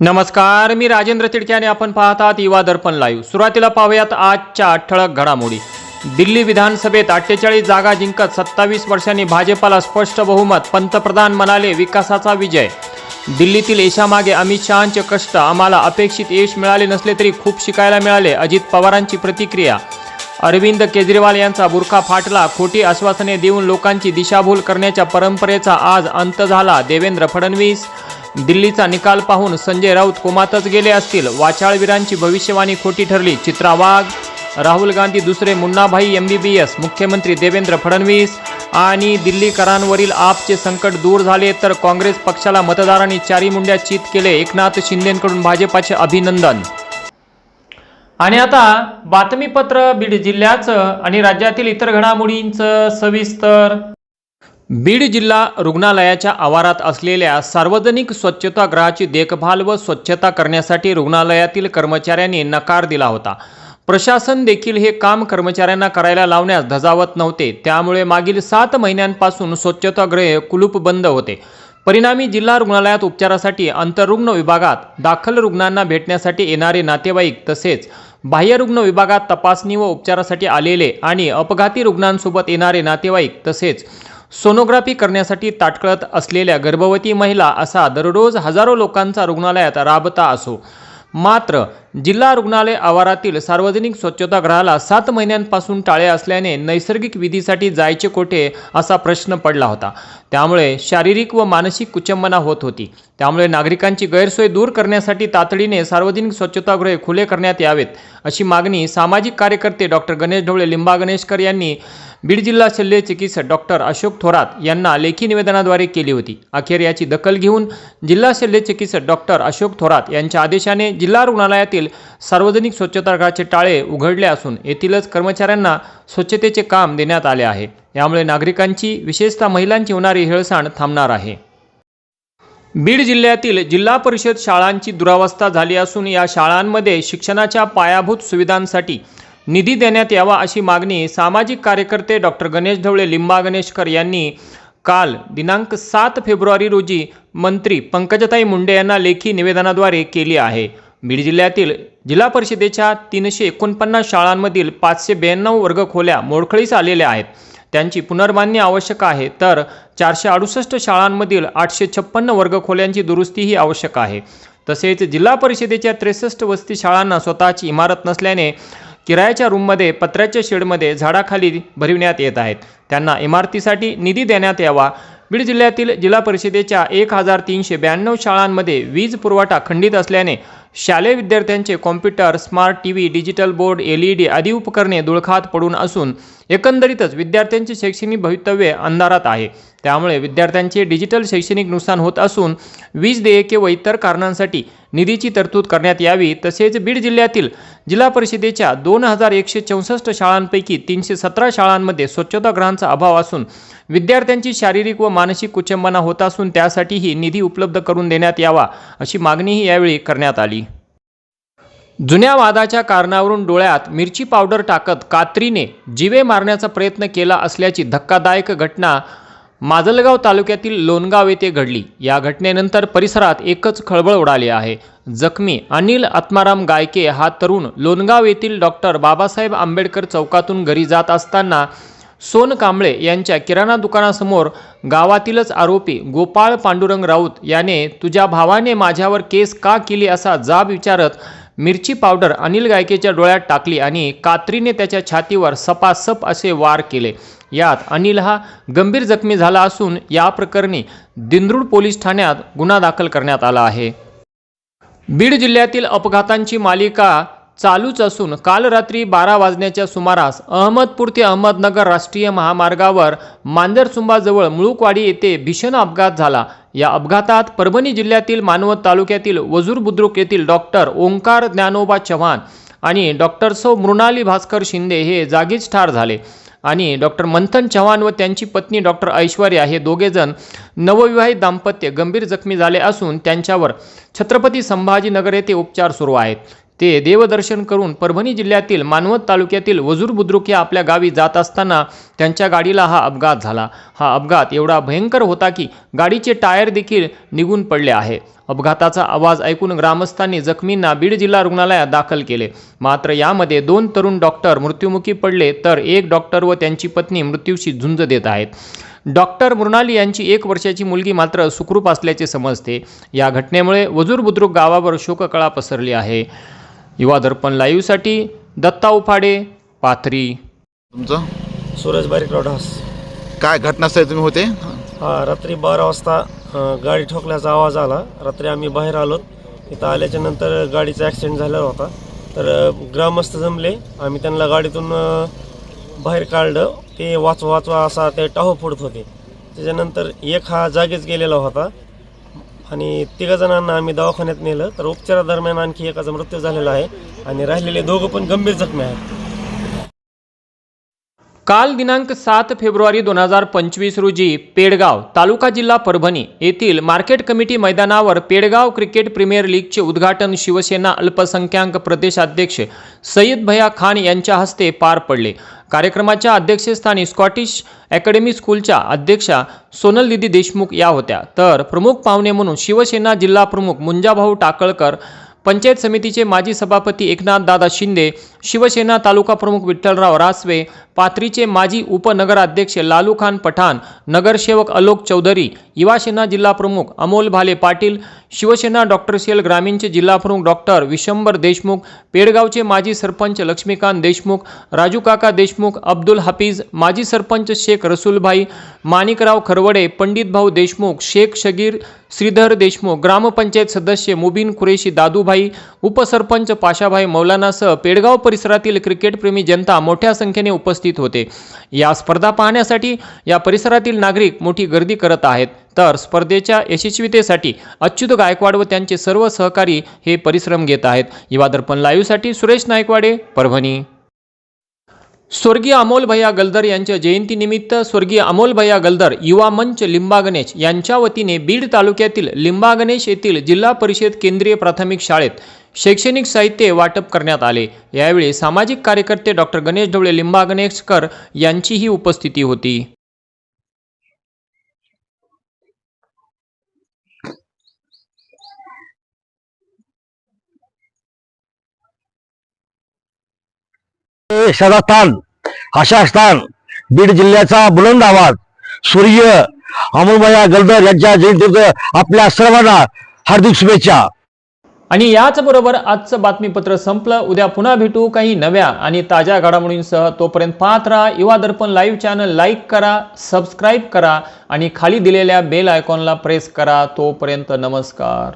नमस्कार मी राजेंद्र तिडके आणि आपण पाहतात युवा दर्पण लाईव्ह सुरुवातीला पाहूयात आजच्या ठळक घडामोडी. दिल्ली विधानसभेत अठ्ठेचाळीस जागा जिंकत सत्तावीस वर्षांनी भाजपाला स्पष्ट बहुमत पंतप्रधान म्हणाले विकासाचा विजय. दिल्लीतील यशामागे अमित शहांचे कष्ट आम्हाला अपेक्षित यश मिळाले नसले तरी खूप शिकायला मिळाले अजित पवारांची प्रतिक्रिया. अरविंद केजरीवाल यांचा बुरखा फाटला खोटी आश्वासने देऊन लोकांची दिशाभूल करण्याच्या परंपरेचा आज अंत झाला देवेंद्र फडणवीस दिल्लीचा निकाल पाहून संजय राऊत कोमातच गेले असतील. वाचाळवीरांची भविष्यवाणी खोटी ठरली. चित्रा वाघ राहुल गांधी दुसरे Munnabhai M B B S मुख्यमंत्री देवेंद्र फडणवीस आणि दिल्लीकरांवरील आपचे संकट दूर झाले तर काँग्रेस पक्षाला मतदारांनी चारी मुंड्या चित केले. एकनाथ शिंदेकडून भाजपाचे अभिनंदन. आणि आता बातमीपत्र बीड जिल्ह्याचं आणि राज्यातील इतर घडामोडींचं सविस्तर बीड जिल्हा रुग्णालयाच्या आवारात असलेल्या सार्वजनिक स्वच्छतागृहाची देखभाल व स्वच्छता करण्यासाठी रुग्णालयातील कर्मचाऱ्यांनी नकार दिला होता. प्रशासन देखील हे काम कर्मचाऱ्यांना करायला लावण्यास धजावत नव्हते. त्यामुळे मागील सात महिन्यांपासून स्वच्छतागृहे कुलूप बंद होते. परिणामी जिल्हा रुग्णालयात उपचारासाठी अंतरुग्ण विभागात दाखल रुग्णांना भेटण्यासाठी येणारे नातेवाईक तसेच बाह्यरुग्ण विभागात तपासणी व उपचारासाठी आलेले आणि अपघाती रुग्णांसोबत येणारे नातेवाईक तसेच सोनोग्राफी करण्यासाठी ताटकळत असलेल्या गर्भवती महिला असा दररोज हजारो लोकांचा रुग्णालयात राबता असो. मात्र जिल्हा रुग्णालय आवारातील सार्वजनिक स्वच्छतागृहाला सात महिन्यांपासून टाळे असल्याने नैसर्गिक विधीसाठी जायचे कोठे असा प्रश्न पडला होता. त्यामुळे शारीरिक व मानसिक कुचंबना होत होती. त्यामुळे नागरिकांची गैरसोय दूर करण्यासाठी तातडीने सार्वजनिक स्वच्छतागृहे खुले करण्यात यावेत अशी मागणी सामाजिक कार्यकर्ते डॉक्टर गणेश ढवळे लिंबा गणेशकर यांनी बीड जिल्हा शल्य चिकित्सक डॉक्टर अशोक थोरात यांना लेखी निवेदनाद्वारे केली होती. अखेर याची दखल घेऊन जिल्हा शल्य चिकित्सक डॉक्टर अशोक थोरात यांच्या आदेशाने जिल्हा रुग्णालयातील सार्वजनिक स्वच्छतागृहाचे टाळे उघडले असून येथीलच कर्मचाऱ्यांना स्वच्छतेचे काम देण्यात आले आहे. यामुळे नागरिकांची विशेषतः महिलांची होणारी हेळसांड थांबणार आहे. बीड जिल्ह्यातील जिल्हा परिषद शाळांची दुरावस्था झाली असून या शाळांमध्ये शिक्षणाच्या पायाभूत सुविधांसाठी निधी देण्यात यावा अशी मागणी सामाजिक कार्यकर्ते डॉक्टर गणेश ढवळे लिंबा गणेशकर यांनी काल दिनांक सात फेब्रुवारी रोजी मंत्री पंकजताई मुंडे यांना लेखी निवेदनाद्वारे केली आहे. बीड जिल्ह्यातील जिल्हा परिषदेच्या तीनशे एकोणपन्नास शाळांमधील पाचशे ब्याण्णव वर्गखोल्या मोडखळीस आलेल्या आहेत. त्यांची पुनर्बांधणी आवश्यक आहे तर चारशे अडुसष्ट शाळांमधील आठशे छप्पन्न वर्गखोल्यांची दुरुस्तीही आवश्यक आहे. तसेच जिल्हा परिषदेच्या त्रेसष्ट वस्ती शाळांना स्वतःची इमारत नसल्याने किरायाच्या रूममध्ये पत्र्याच्या शेडमध्ये झाडाखाली भरविण्यात येत आहेत. त्यांना इमारतीसाठी निधी देण्यात यावा. बीड जिल्ह्यातील जिल्हा परिषदेच्या एक हजार तीनशे ब्याण्णव शाळांमध्ये वीज पुरवठा खंडित असल्याने शालेय विद्यार्थ्यांचे computer smart T V digital board L E D आदी उपकरणे धुळखात पडून असून एकंदरीतच विद्यार्थ्यांचे शैक्षणिक भवितव्य अंधारात आहे. त्यामुळे विद्यार्थ्यांचे डिजिटल शैक्षणिक नुकसान होत असून वीज देयके व इतर कारणांसाठी निधीची तरतूद करण्यात यावी तसेच बीड जिल्ह्यातील जिल्हा परिषदेच्या दोन हजार एकशे चौसष्ट शाळांपैकी तीनशे सतरा शाळांमध्ये स्वच्छतागृहांचा अभाव असून विद्यार्थ्यांची शारीरिक व मानसिक कुचंबना होत असून त्यासाठीही निधी उपलब्ध करून देण्यात यावा अशी मागणीही यावेळी करण्यात आली. जुन्या वादाच्या कारणावरून डोळ्यात मिरची पावडर टाकत कात्रीने जिवे मारण्याचा प्रयत्न केला असल्याची धक्कादायक घटना माजलगाव तालुक्यातील लोणगाव येथे घडली. या घटनेनंतर परिसरात एकच खळबळ उडाली आहे. जखमी अनिल आत्माराम गायके हा तरुण लोणगाव येथील डॉक्टर बाबासाहेब आंबेडकर चौकातून घरी जात असताना सोन कांबळे यांच्या किराणा दुकानासमोर गावातीलच आरोपी गोपाळ पांडुरंग राऊत याने तुझ्या भावाने माझ्यावर केस का केली? असा जाब विचारत मिरची पावडर अनिल गायकेच्या डोळ्यात टाकली आणि कात्रीने त्याच्या छातीवर सपासप असे वार केले. यात अनिल हा गंभीर जखमी झाला असून या प्रकरणी दिंद्रूड पोलीस ठाण्यात गुन्हा दाखल करण्यात आला आहे. बीड जिल्ह्यातील अपघातांची मालिका चालूच असून काल रात्री बारा वाजण्याच्या सुमारास अहमदपूर ते अहमदनगर राष्ट्रीय महामार्गावर मांजरसुंबाजवळ मुळुकवाडी येथे भीषण अपघात झाला. या अपघातात परभणी जिल्ह्यातील मानवत तालुक्यातील वजूर बुद्रुक येथील डॉक्टर ओंकार ज्ञानोबा चव्हाण आणि डॉक्टर सौ मृणाली भास्कर शिंदे हे जागीच ठार झाले. आणि डॉक्टर मंथन चव्हाण व त्यांची पत्नी डॉक्टर ऐश्वर्या हे दोघेजण नवविवाहित दाम्पत्य गंभीर जखमी झाले असून त्यांच्यावर छत्रपती संभाजीनगर येथे उपचार सुरू आहेत. ते देवदर्शन करून परभणी जिल्ह्यातील मानवत तालुक्यातील वजूर बुद्रुक या आपल्या गावी जात असताना त्यांच्या गाडीला हा अपघात झाला. हा अपघात एवढा भयंकर होता की गाडीचे टायर देखील निघून पडले आहे. अपघाताचा आवाज ऐकून ग्रामस्थांनी जखमींना बीड जिल्हा रुग्णालयात दाखल केले. मात्र यामध्ये दोन तरुण डॉक्टर मृत्युमुखी पडले तर एक डॉक्टर व त्यांची पत्नी मृत्यूशी झुंज देत आहेत. डॉक्टर मृणाली यांची एक वर्षाची मुलगी मात्र सुखरूप असल्याचे समजते. या घटनेमुळे वजूर बुद्रुक गावावर शोककळा पसरली आहे. युवा दर्पण लाईव्हसाठी दत्ता उफाडे पाथरी. तुमचं? सूरज बारीक रोडहास काय घटनास्थळी तुम्ही होते? हा रात्री बारा वाजता अ, गाडी ठोकल्याचा आवाज आला. रात्री आम्ही बाहेर आलो. इथं आल्याच्यानंतर गाडीचा ॲक्सिडेंट झालेला होता. तर अ, ग्रामस्थ जमले. आम्ही त्यांना गाडीतून अ, बाहेर काढलं. ते वाचवा वाचवा असा ते टाहो फोडत होते. त्याच्यानंतर एक हा जागीच गेलेला होता. आणि तिघा जणांना आम्ही दवाखान्यात नेलं. तर उपचारादरम्यान आणखी एकाचा मृत्यू झालेला आहे. आणि राहिलेले दोघं पण गंभीर जखमी आहेत. काल दिनांक सात फेब्रुवारी दोन हजार पंचवीस रोजी पेडगाव तालुका जिल्हा परभणी येथील मार्केट कमिटी मैदानावर पेडगाव क्रिकेट प्रीमियर लीगचे उद्घाटन शिवसेना अल्पसंख्याक प्रदेशाध्यक्ष सय्यद भया खान यांच्या हस्ते पार पडले. कार्यक्रमाच्या अध्यक्षस्थानी स्कॉटिश अकॅडमी स्कूलच्या अध्यक्षा सोनल दिदी देशमुख या होत्या. तर प्रमुख पाहुणे म्हणून शिवसेना जिल्हा प्रमुख मुंजाभाऊ टाकळकर पंचायत समितीचे माजी सभापती एकनाथ दादा शिंदे शिवसेना तालुका प्रमुख विठ्ठलराव रासवे पाथरीचे माजी उपनगराध्यक्ष लालू खान पठाण नगरसेवक अलोक चौधरी युवासेना जिल्हाप्रमुख अमोल भाले पाटील शिवसेना डॉक्टर सेल ग्रामीणचे जिल्हाप्रमुख डॉक्टर विशंबर देशमुख पेडगावचे माजी सरपंच लक्ष्मीकांत देशमुख राजूकाका देशमुख अब्दुल हफीज माजी सरपंच शेख रसूलभाई माणिकराव खरवडे पंडित भाऊ देशमुख शेख शगीर श्रीधर देशमुख ग्रामपंचायत सदस्य मुबीन कुरेशी दादूभाई उपसरपंच पाशाभाई मौलानासह पेडगाव परिसरातील क्रिकेटप्रेमी जनता मोठ्या संख्येने उपस्थित होते. या स्पर्धा पाहण्यासाठी या परिसरातील नागरिक मोठी गर्दी करत आहेत. तर स्पर्धेच्या यशस्वीतेसाठी अच्युत गायकवाड व त्यांचे सर्व सहकारी हे परिश्रम घेत आहेत. युवा दर्पण लाईव्हसाठी सुरेश नायकवाडे परभणी. स्वर्गीय अमोलभया गलदर यांच्या जयंतीनिमित्त स्वर्गीय अमोलभया गलदर युवा मंच लिंबागणेश यांच्या वतीने बीड तालुक्यातील लिंबागणेश येथील जिल्हा परिषद केंद्रीय प्राथमिक शाळेत शैक्षणिक साहित्य वाटप करण्यात आले. यावेळी सामाजिक कार्यकर्ते डॉक्टर गणेश ढवळे लिंबागणेशकर यांचीही उपस्थिती होती. स्थान अशा स्थान बीड जिल्ह्याचा बुलंद आवाज सूर्य अमोलमया गलदर यांच्या जयंतीचं आपल्या सर्वांना हार्दिक शुभेच्छा. आणि याचबरोबर आजचं बातमीपत्र संपलं. उद्या पुन्हा भेटू काही नव्या आणि ताज्या घडामोडींसह. तोपर्यंत पाहत राहा. Yuva Darpan live channel like करा सबस्क्राईब करा आणि खाली दिलेल्या बेल आयकॉनला प्रेस करा. तोपर्यंत नमस्कार.